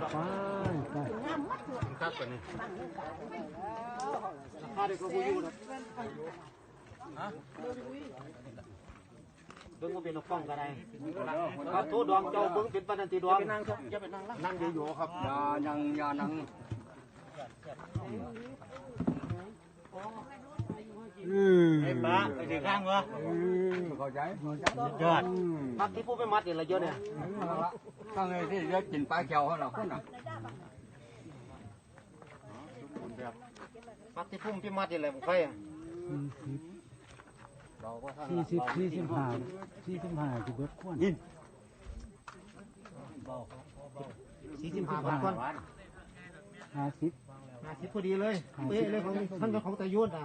ไปไปาคเด็ก็บูยูนะฮะเบิ้งก็เป็นนกกล้องก็ได้ครับโทษดวงเจ้าเบิ้งเป็นปนันติดวงนั่งนั่งอยู่ครับยานังยานัง ไอ้ป้าไปถึงข้างวะเข้าใจยอดพักที่ผู้ไปมัดนี่ละเยอะเนี่ยข้างในที่เลือกินปลาเขียวเขาหรอกคนน่ะพักที่พุ่มที่มัดนี่แหละผมไปสี่สิบสี่สิบห้าสี่สิบห้าจะเบิดขวดสี่สิบห้าบาทก่อนห้าสิบห้าสิบพอดีเลยเป๊ะเลยของท่านเป็นของตายุทธนะ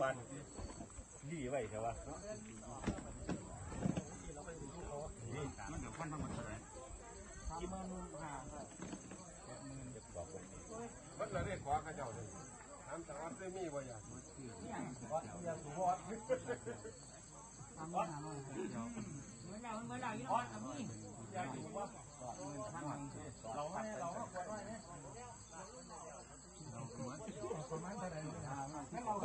ปันดีไว้ใช่ปะมันเลยเรียกขวากระเจ้าเลยทำแต่ว่าไม่มีบ่อย่างผู้เฒ่าผู้รู้เรียงมาเน